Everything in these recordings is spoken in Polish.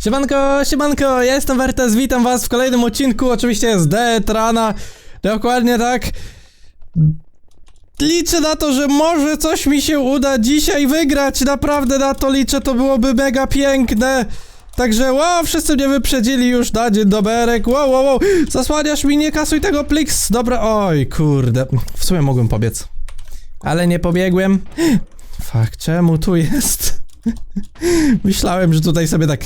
Siemanko, siemanko, ja jestem Wertes, witam was w kolejnym odcinku, oczywiście z Detrana. Dokładnie tak. Liczę na to, że może coś mi się uda dzisiaj wygrać, naprawdę na to liczę, to byłoby mega piękne. Także wow, wszyscy mnie wyprzedzili już na dzień doberek, wow, wow, wow, zasłaniasz mi, nie kasuj tego pliks, dobra, oj, kurde, w sumie mogłem pobiec, ale nie pobiegłem. Fak, czemu tu jest? Myślałem, że tutaj sobie tak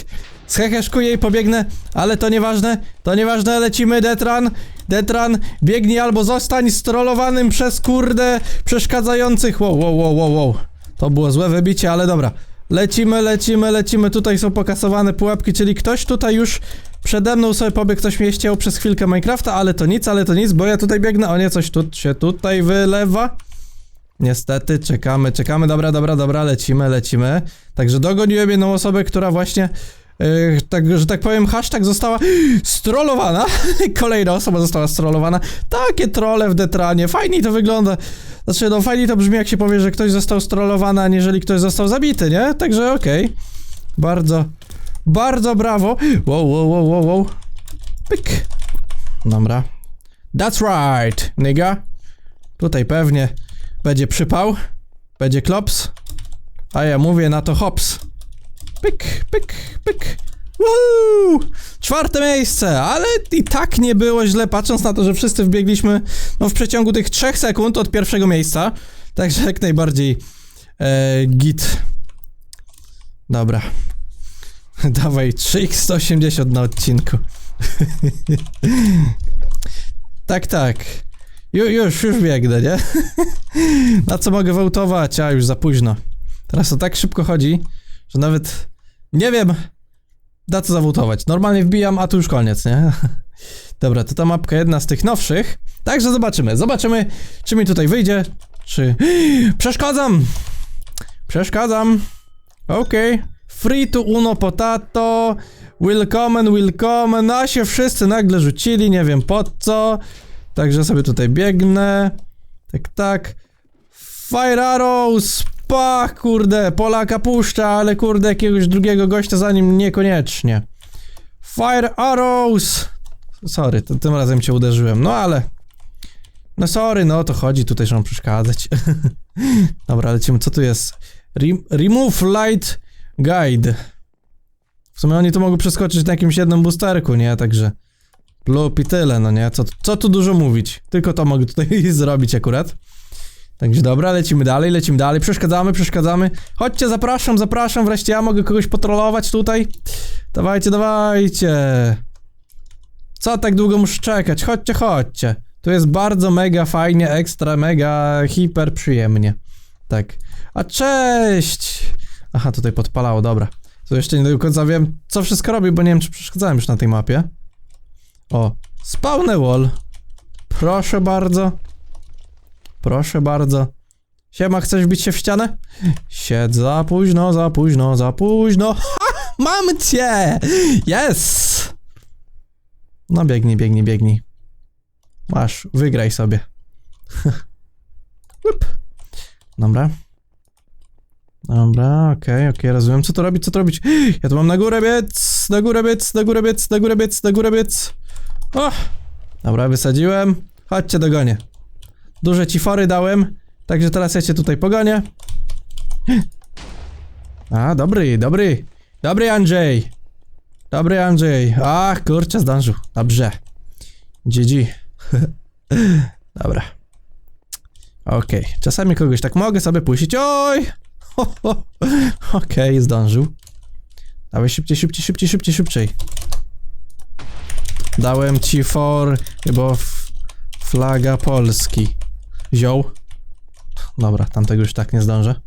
scheheszkuję i pobiegnę, ale to nieważne, to nieważne, lecimy Detran, Detran, biegnij albo zostań strollowanym przez kurde przeszkadzających, wow, wow, wow, wow, wow, to było złe wybicie, ale dobra, lecimy, lecimy, lecimy, tutaj są pokasowane pułapki, czyli ktoś tutaj już przede mną sobie pobiegł, ktoś mnie przez chwilkę Minecrafta, ale to nic, ale to nic, bo ja tutaj biegnę, o nie, coś tu się tutaj wylewa, Niestety, czekamy, czekamy, dobra, dobra, dobra, lecimy, lecimy. Także dogoniłem jedną osobę, która właśnie, tak, że tak powiem, hashtag została strollowana. Kolejna osoba została strollowana. Takie trolle w Detranie, fajnie to wygląda. Znaczy, no fajnie to brzmi, jak się powie, że ktoś został strollowany, aniżeli ktoś został zabity, nie? Także okej. Bardzo, bardzo brawo. Wow, wow, wow, wow, wow. Pyk. Dobra. That's right, nigga. Tutaj pewnie będzie przypał, będzie klops, a ja mówię na to hops. Pyk, pyk, pyk. Woo! Czwarte miejsce, ale i tak nie było źle, patrząc na to, że wszyscy wbiegliśmy no, w przeciągu tych 3 sekund od pierwszego miejsca. Także jak najbardziej e, git. Dobra. Dawaj 3x180 na odcinku. tak, tak. Ju, już, już biegnę, nie? Na co mogę wołtować? A, już za późno. Teraz to tak szybko chodzi, że nawet nie wiem, na co zawołtować. Normalnie wbijam, a tu już koniec, nie? Dobra, to ta mapka jedna z tych nowszych. Także zobaczymy, zobaczymy, czy mi tutaj wyjdzie, czy... Przeszkadzam! Przeszkadzam. Okej. Okay. Free to uno potato. Willkommen, willkommen. A się wszyscy nagle rzucili, nie wiem po co. Także sobie tutaj biegnę. Tak, tak. Fire Arrows! Pach, kurde, Polaka puszcza, ale kurde, jakiegoś drugiego gościa za nim niekoniecznie. Fire Arrows! Sorry, to, tym razem cię uderzyłem, no ale... No sorry, no to chodzi, tutaj że mam przeszkadzać. Dobra, lecimy, co tu jest? Rem remove Light Guide. W sumie oni tu mogą przeskoczyć na jakimś jednym boosterku, nie? Także... Plup i tyle, no nie? Co, co tu dużo mówić? Tylko to mogę tutaj zrobić akurat. Także dobra, lecimy dalej, lecimy dalej. Przeszkadzamy, przeszkadzamy. Chodźcie, zapraszam, zapraszam. Wreszcie ja mogę kogoś potrolować tutaj. Dawajcie, dawajcie. Co tak długo muszę czekać? Chodźcie, chodźcie. Tu jest bardzo mega fajnie, ekstra, mega, hiper przyjemnie. Tak. A cześć! Aha, tutaj podpalało, dobra. To jeszcze nie do końca wiem, co wszystko robi, bo nie wiem, czy przeszkadzałem już na tej mapie. O, spawny wall. Proszę bardzo. Proszę bardzo. Siema, chcesz bić się w ścianę? Siedź za późno, za późno, za późno. Ha! Mam cię! Yes! No biegnij, biegnij, biegnij. Masz, wygraj sobie. Dobra. Dobra, okej, okay, okej, okay, rozumiem. Co to robić, co to robić? Ja tu mam na górę biec, na górę biec, na górę biec, na górę biec, na górę biec. O! Dobra, wysadziłem. Chodźcie, dogonię. Duże ci fory dałem, także teraz ja cię tutaj pogonię. A, dobry, dobry. Dobry Andrzej. Dobry Andrzej. Ach, kurczę, zdążył. Dobrze. GG. Dobra. Okej, okay. czasami kogoś tak mogę sobie puścić. Oj! Okej, okay, zdążył. Dawaj szybciej, szybciej, szybciej, szybciej, szybciej. Dałem ci for, chyba flaga Polski. Wziął. Dobra, tamtego już tak nie zdążę.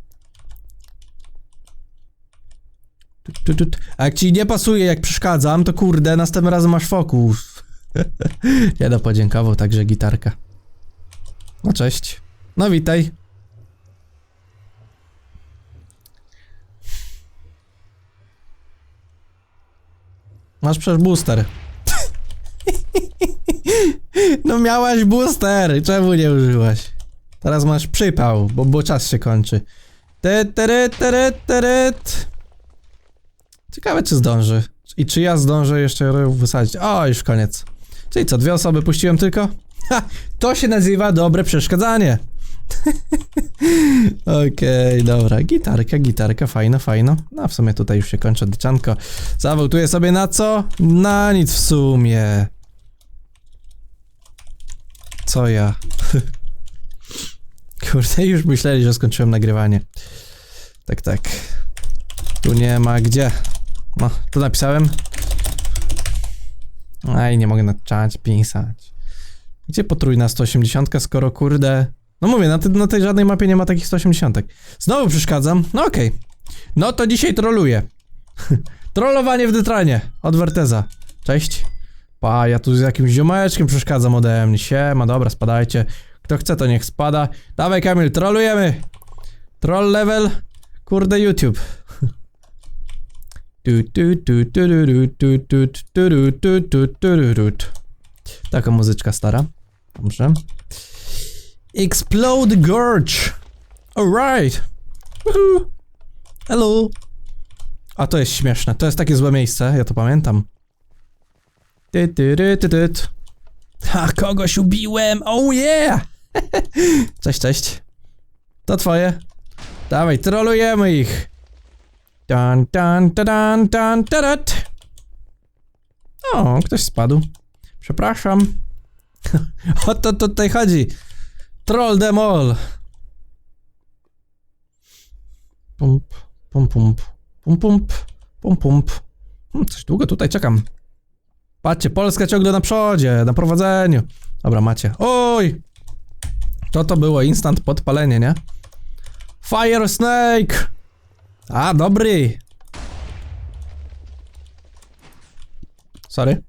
A jak ci nie pasuje, jak przeszkadzam, to kurde, następnym razem masz fokus. ja do podziękował, także gitarka. No cześć. No witaj. Masz przecież booster. No miałaś booster, czemu nie użyłaś? Teraz masz przypał, bo, bo czas się kończy. Te, tere, tere, tere. Ciekawe czy zdąży. I czy ja zdążę jeszcze wysadzić? O, już koniec. Czyli co, dwie osoby puściłem tylko? Ha! To się nazywa dobre przeszkadzanie. Okej, dobra. Gitarka, gitarka, fajno, fajno. No w sumie tutaj już się kończy odliczanko. Zawołtuję sobie na co? Na nic w sumie. Co ja? Kurde, już myśleli, że skończyłem nagrywanie. Tak, tak. Tu nie ma gdzie. No, tu napisałem. Aj, nie mogę na pisać. Gdzie potrójna 180, skoro kurde... No mówię, na, na tej żadnej mapie nie ma takich 180. Znowu przeszkadzam? No okej. No to dzisiaj troluję. Trollowanie w Detranie od Werteza. Cześć. Pa, ja tu z jakimś ziomeczkiem przeszkadzam ode mnie. Siema, dobra, spadajcie. Kto chce, to niech spada. Dawaj, Kamil, trolujemy! Troll level, kurde, YouTube. Taka muzyczka stara. Dobrze. Explode Gorge. Alright. Hello. A to jest śmieszne. To jest takie złe miejsce, ja to pamiętam. Ty, ty, ty, ty, ty. Ha, kogoś ubiłem! Oh yeah! cześć, cześć. To twoje. Dawaj, trolujemy ich. Dan, dan, dan, dan, tadat. O, ktoś spadł. Przepraszam. o to tutaj chodzi. Troll them all. Pump, pum, pump, pum, pump, pum, pump. Hmm, coś długo tutaj czekam. Patrzcie, Polska ciągle na przodzie, na prowadzeniu. Dobra, macie. Oj! To to było instant podpalenie, nie? Fire Snake! A, dobry! Sorry.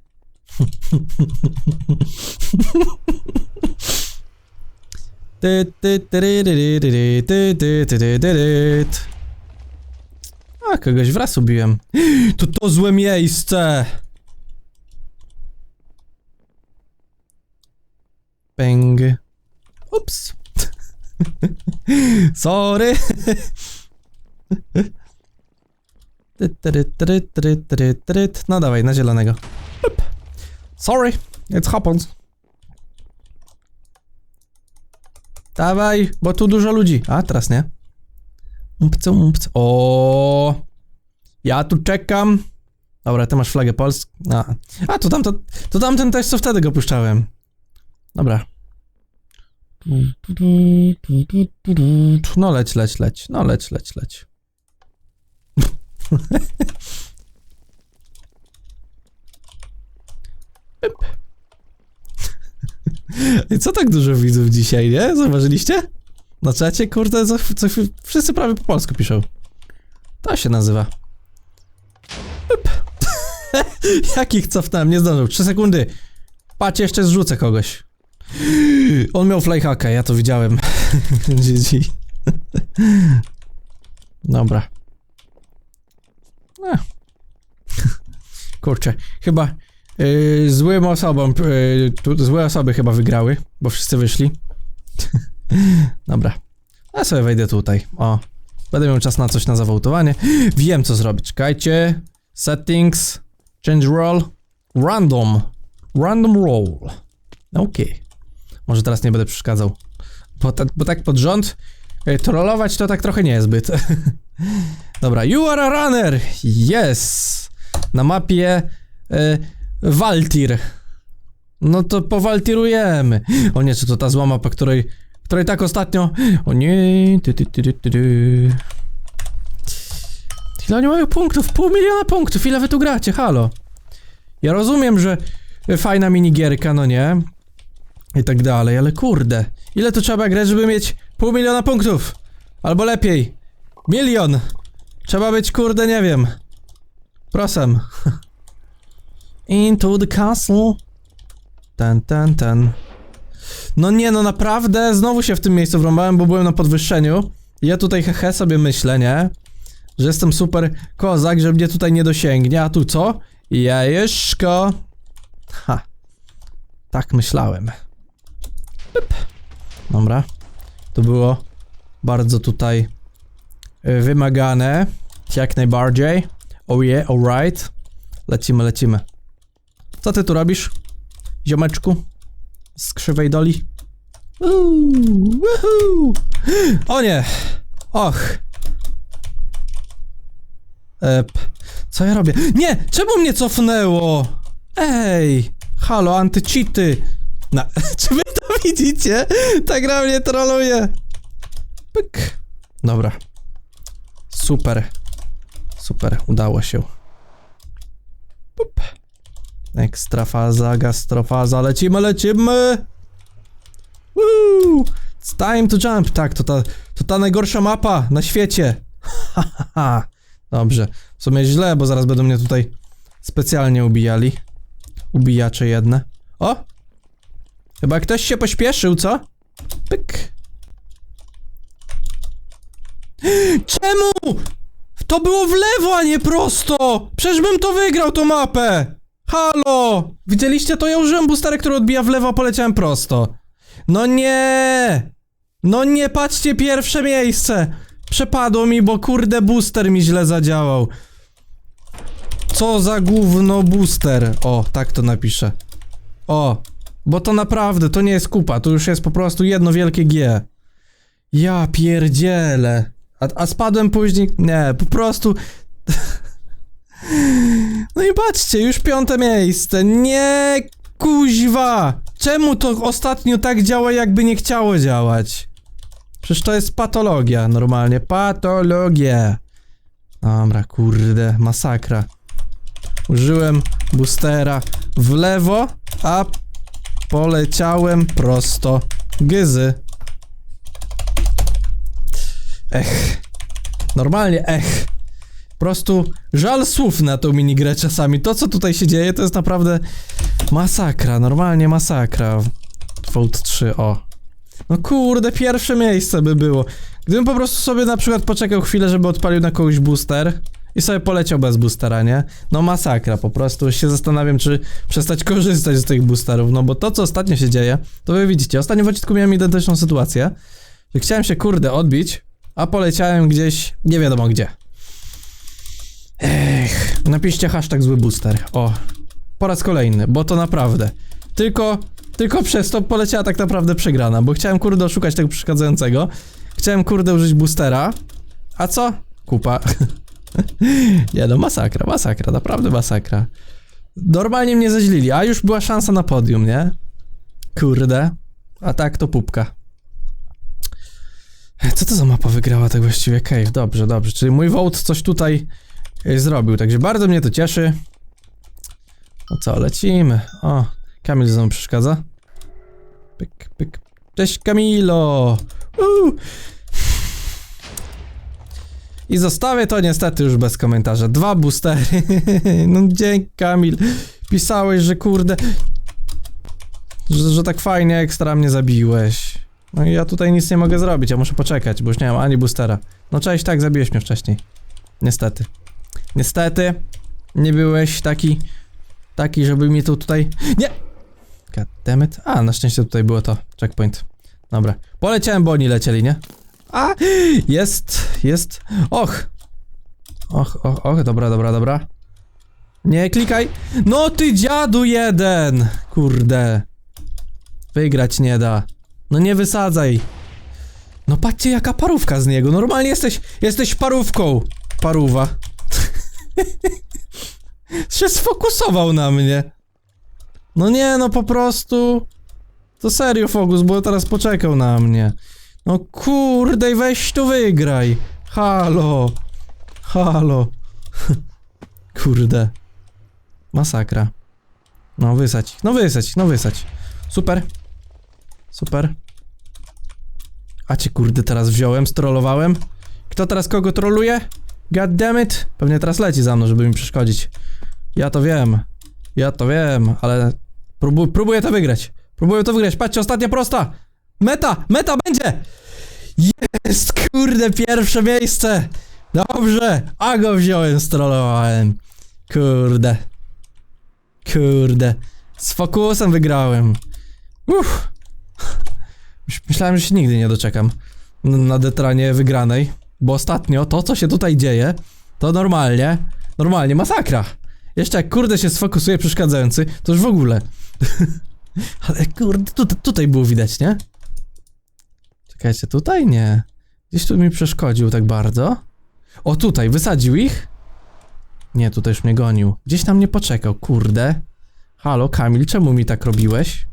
A, kogoś wraz ubiłem. To to złe miejsce! Pęg. Ups. Sorry. No dawaj, na zielonego. Sorry, it happens. Dawaj, bo tu dużo ludzi. A, teraz nie. Umpc, umpc. O, Ja tu czekam. Dobra, ty masz flagę Polski. A, a to, tam, to, to tamten też co wtedy go puszczałem. Dobra. No leć, leć, leć. No leć, leć, leć. I co tak dużo widzów dzisiaj, nie? Zauważyliście? Na czacie, kurde, co, co, wszyscy prawie po polsku piszą. To się nazywa. Jakich cofnąłem? Nie zdążył. 3 sekundy. Patrz, jeszcze zrzucę kogoś. On miał flyhacka, ja to widziałem. GG. Dobra. Ech. Kurczę, chyba yy, złym osobom, yy, tu, złe osoby chyba wygrały, bo wszyscy wyszli. Dobra. Ja sobie wejdę tutaj. O. Będę miał czas na coś na zawołtowanie. Wiem co zrobić. Czekajcie. Settings. Change roll. Random. Random roll. Okej. Może teraz nie będę przeszkadzał. Bo, ta, bo tak pod rząd y, trollować to tak trochę niezbyt. Dobra, you are a runner! Yes! Na mapie y, Valtir. No to powaltirujemy. O nie, czy to ta zła mapa, której, której tak ostatnio... O nie... Ty, ty, ty, ty. Ile oni mają punktów? Pół miliona punktów! Ile wy tu gracie? Halo? Ja rozumiem, że fajna minigierka, no nie? I tak dalej, ale kurde. Ile tu trzeba grać, żeby mieć pół miliona punktów? Albo lepiej. Milion! Trzeba być, kurde, nie wiem. Prosem. Into the castle. Ten, ten, ten. No nie, no naprawdę, znowu się w tym miejscu wrąbałem, bo byłem na podwyższeniu. Ja tutaj hehe sobie myślę, nie? Że jestem super kozak, że mnie tutaj nie dosięgnie, a tu co? Jajeszko. Ha. Tak myślałem. Pyp. Dobra. To było bardzo tutaj y, wymagane. Jak najbardziej. Oh yeah, alright. Lecimy, lecimy. Co ty tu robisz? Ziomeczku? Z krzywej doli? Uuu. O nie! Och! Ep, co ja robię? Nie! Czemu mnie cofnęło? Ej! Halo, antycheaty! Na, czy wy widzicie? Ta gra mnie troluje. Pyk. Dobra. Super. Super, udało się. Pup. Ekstra faza, gastrofaza, lecimy, lecimy! Woo! It's time to jump. Tak, to ta, to ta najgorsza mapa na świecie. Ha, ha, ha. Dobrze. W sumie źle, bo zaraz będą mnie tutaj specjalnie ubijali. Ubijacze jedne. O! Chyba ktoś się pośpieszył, co? Pyk. Czemu? To było w lewo, a nie prosto! Przecież bym to wygrał, tą mapę! Halo! Widzieliście to? Ja użyłem boostera, który odbija w lewo, a poleciałem prosto. No nie! No nie, patrzcie, pierwsze miejsce! Przepadło mi, bo kurde booster mi źle zadziałał. Co za gówno booster? O, tak to napiszę. O, bo to naprawdę, to nie jest kupa, to już jest po prostu jedno wielkie G. Ja pierdzielę. A, a spadłem później. Nie, po prostu. No i patrzcie, już piąte miejsce. Nie, kuźwa! Czemu to ostatnio tak działa, jakby nie chciało działać? Przecież to jest patologia, normalnie. Patologia. Dobra, kurde, masakra. Użyłem boostera w lewo, a poleciałem prosto. Gyzy. Ech. Normalnie ech. Po prostu żal słów na tą minigrę czasami. To, co tutaj się dzieje, to jest naprawdę masakra. Normalnie masakra. Volt 3, o. No kurde, pierwsze miejsce by było. Gdybym po prostu sobie na przykład poczekał chwilę, żeby odpalił na kogoś booster i sobie poleciał bez boostera, nie? No masakra, po prostu się zastanawiam, czy przestać korzystać z tych boosterów, no bo to, co ostatnio się dzieje, to wy widzicie. Ostatnio w odcinku miałem identyczną sytuację, że chciałem się, kurde, odbić, a poleciałem gdzieś, nie wiadomo gdzie. Ech, napiszcie hashtag zły booster. O, po raz kolejny, bo to naprawdę. Tylko, tylko przez to poleciała tak naprawdę przegrana, bo chciałem kurde oszukać tego przeszkadzającego. Chciałem kurde użyć boostera. A co? Kupa. nie no, masakra, masakra, naprawdę masakra. Normalnie mnie zaźlili, a już była szansa na podium, nie? Kurde. A tak to pupka. Co to za mapa wygrała tak właściwie? Cave, dobrze, dobrze. Czyli mój vote coś tutaj y, zrobił, także bardzo mnie to cieszy. No co, lecimy. O, Kamil znowu przeszkadza. Pyk, pyk. Cześć Kamilo! Uuu. I zostawię to niestety już bez komentarza. Dwa boostery. no dzięki Kamil. Pisałeś, że kurde... Że, że tak fajnie ekstra mnie zabiłeś. No i ja tutaj nic nie mogę zrobić, ja muszę poczekać, bo już nie mam ani boostera. No cześć, tak, zabiłeś mnie wcześniej. Niestety. Niestety, nie byłeś taki, taki, żeby mi tu tutaj... Nie! Goddammit. A, na szczęście tutaj było to. Checkpoint. Dobra. Poleciałem, bo oni lecieli, nie? A! Jest, jest. Och! Och, och, och, dobra, dobra, dobra. Nie klikaj. No ty dziadu jeden! Kurde. Wygrać nie da. No nie wysadzaj. No patrzcie jaka parówka z niego. Normalnie jesteś, jesteś parówką. Paruwa. się sfokusował na mnie. No nie, no po prostu. To serio fokus, bo teraz poczekał na mnie. No kurde, weź tu wygraj. Halo. Halo. Kurde. Masakra. No wysać, no wysać, no wysać. Super. Super. A cię kurde teraz wziąłem, strollowałem. Kto teraz kogo troluje? God damn it. Pewnie teraz leci za mną, żeby mi przeszkodzić. Ja to wiem. Ja to wiem, ale próbu próbuję to wygrać. Próbuję to wygrać. Patrzcie, ostatnia prosta. Meta, meta będzie. Jest, kurde, pierwsze miejsce. Dobrze, a go wziąłem, strollowałem. Kurde. Kurde. Z fokusem wygrałem. Uff. Myś- Myślałem, że się nigdy nie doczekam na detranie wygranej, bo ostatnio to, co się tutaj dzieje, to normalnie, normalnie masakra. Jeszcze jak kurde się sfokusuje przeszkadzający, to już w ogóle. Ale kurde, tutaj było widać, nie? Czekajcie, tutaj nie. Gdzieś tu mi przeszkodził tak bardzo. O, tutaj, wysadził ich? Nie, tutaj już mnie gonił. Gdzieś tam nie poczekał, kurde. Halo, Kamil, czemu mi tak robiłeś?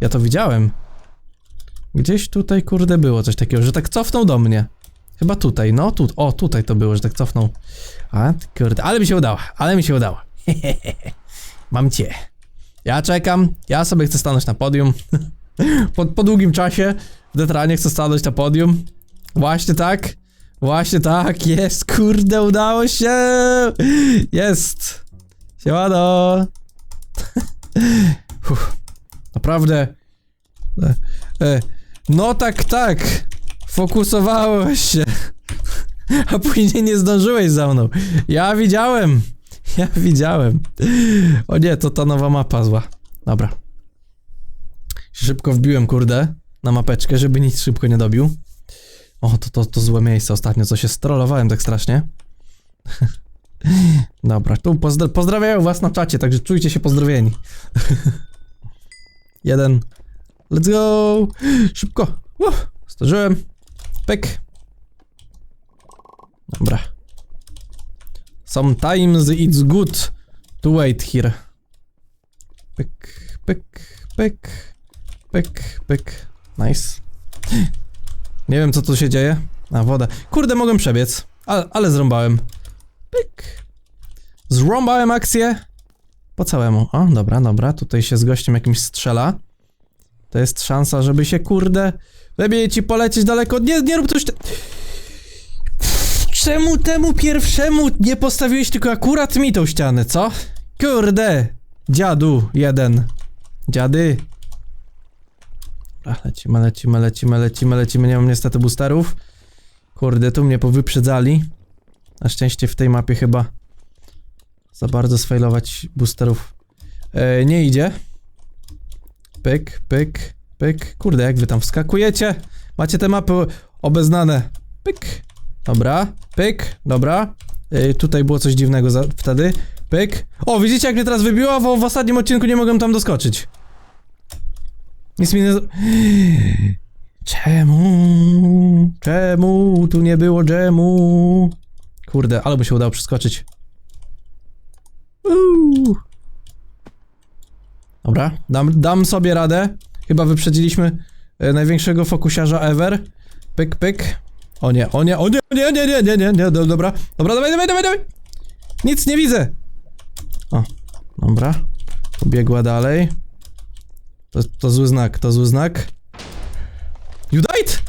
Ja to widziałem. Gdzieś tutaj, kurde, było coś takiego, że tak cofnął do mnie. Chyba tutaj, no, tu, o, tutaj to było, że tak cofnął. A, kurde, ale mi się udało, ale mi się udało. Mam cię. Ja czekam, ja sobie chcę stanąć na podium. po, po długim czasie w Detranie chcę stanąć na podium. Właśnie tak, właśnie tak, jest, kurde, udało się. Jest. Siemano. Naprawdę. E, e, no tak, tak. Fokusowałeś się. A później nie zdążyłeś za mną. Ja widziałem. Ja widziałem. O nie, to ta nowa mapa zła. Dobra. Szybko wbiłem, kurde, na mapeczkę, żeby nic szybko nie dobił. O, to, to, to złe miejsce ostatnio, co się strollowałem tak strasznie. Dobra, tu pozdra pozdrawiają was na czacie, także czujcie się pozdrowieni. Jeden. Let's go! Szybko! Uff, zdążyłem. Pyk. Dobra. Sometimes it's good to wait here. Pyk, pyk, pyk, pyk, pyk. Nice. Nie wiem, co tu się dzieje. A, woda. Kurde, mogłem przebiec, ale, ale zrąbałem. Pyk. Zrąbałem akcję. Po całemu. O, dobra, dobra. Tutaj się z gościem jakimś strzela. To jest szansa, żeby się, kurde, lepiej ci polecieć daleko. Nie, nie rób coś. Czemu temu pierwszemu nie postawiłeś tylko akurat mi tą ścianę, co? Kurde. Dziadu jeden. Dziady. Lecimy, lecimy, lecimy, lecimy, lecimy. Nie mam niestety boosterów. Kurde, tu mnie powyprzedzali. Na szczęście w tej mapie chyba za bardzo sfailować boosterów e, nie idzie. Pyk, pyk, pyk. Kurde, jak wy tam wskakujecie? Macie te mapy obeznane. Pyk. Dobra, pyk, dobra. E, tutaj było coś dziwnego za, wtedy. Pyk. O, widzicie jak mnie teraz wybiło? W, w ostatnim odcinku nie mogłem tam doskoczyć. Nic mi nie... Czemu? Czemu tu nie było dżemu? Kurde, ale by się udało przeskoczyć. Uuu. Dobra, dam, dam sobie radę. Chyba wyprzedziliśmy e, największego fokusiarza ever. Pyk, pyk. O nie, o nie, o nie, nie, nie, nie, nie, nie, nie, do- dobra. Dobra, dawaj, dawaj, dawaj, dawaj. Nic nie widzę. O, dobra. Pobiegła dalej. To, to zły znak, to zły znak. You died?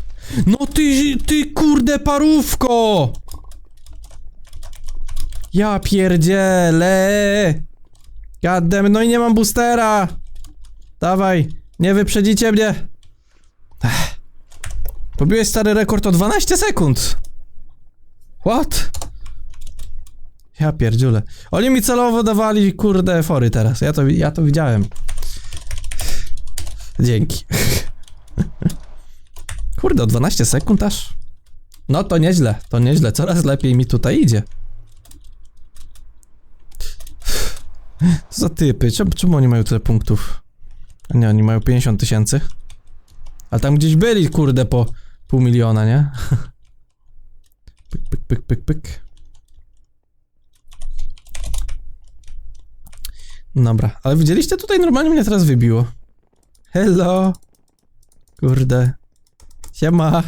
No ty, ty kurde parówko! Ja pierdzielę! Gadem, no i nie mam boostera! Dawaj, nie wyprzedzicie mnie! Ech. Pobiłeś stary rekord o 12 sekund! What? Ja pierdziule. Oni mi celowo dawali, kurde, fory teraz. Ja to, ja to widziałem. Dzięki. Kurde, o 12 sekund aż? No to nieźle, to nieźle. Coraz lepiej mi tutaj idzie. Za typy? Czemu, czemu oni mają tyle punktów? A nie, oni mają 50 tysięcy. Ale tam gdzieś byli, kurde, po pół miliona, nie? Pyk, pyk, pyk, pyk, pyk. Dobra, ale widzieliście tutaj normalnie mnie teraz wybiło. Hello. Kurde. Siema.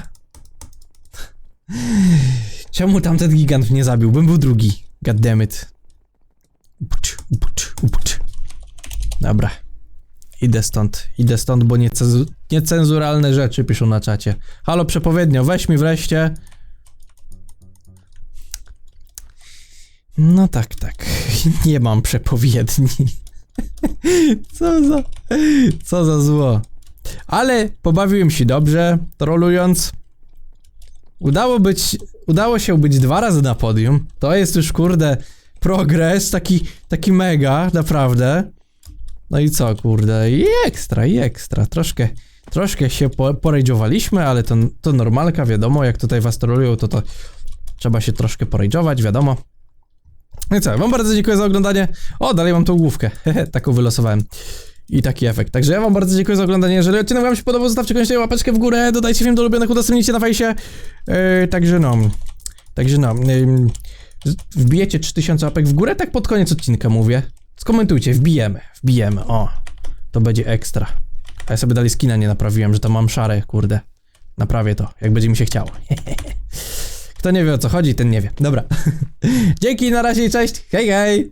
Czemu tamten gigant mnie zabił? Bym był drugi. God damn it. Upuć, upuć, upuć. Dobra. Idę stąd, idę stąd, bo niecenzu niecenzuralne rzeczy piszą na czacie. Halo przepowiednio, weź mi wreszcie. No tak, tak. Nie mam przepowiedni. Co za... Co za zło. Ale pobawiłem się dobrze, trolując. Udało być... Udało się być dwa razy na podium. To jest już, kurde, progres, taki, taki mega, naprawdę. No i co, kurde, i ekstra, i ekstra. Troszkę, troszkę się po, porajdżowaliśmy, ale to, to normalka, wiadomo, jak tutaj was trolują, to to trzeba się troszkę porajdżować, wiadomo. No i co, wam bardzo dziękuję za oglądanie. O, dalej mam tą główkę. Taką wylosowałem. I taki efekt. Także ja wam bardzo dziękuję za oglądanie. Jeżeli odcinek wam się podobał, zostawcie koniecznie łapeczkę w górę, dodajcie film do ulubionych, udostępnijcie na fejsie. Yy, także no. Także no. Yy, wbijecie 3000 łapek w górę, tak pod koniec odcinka mówię. Skomentujcie, wbijemy, wbijemy, o. To będzie ekstra. A ja sobie dalej skina nie naprawiłem, że tam mam szare, kurde. Naprawię to, jak będzie mi się chciało. Kto nie wie o co chodzi, ten nie wie. Dobra. Dzięki, na razie i cześć. Hej, hej!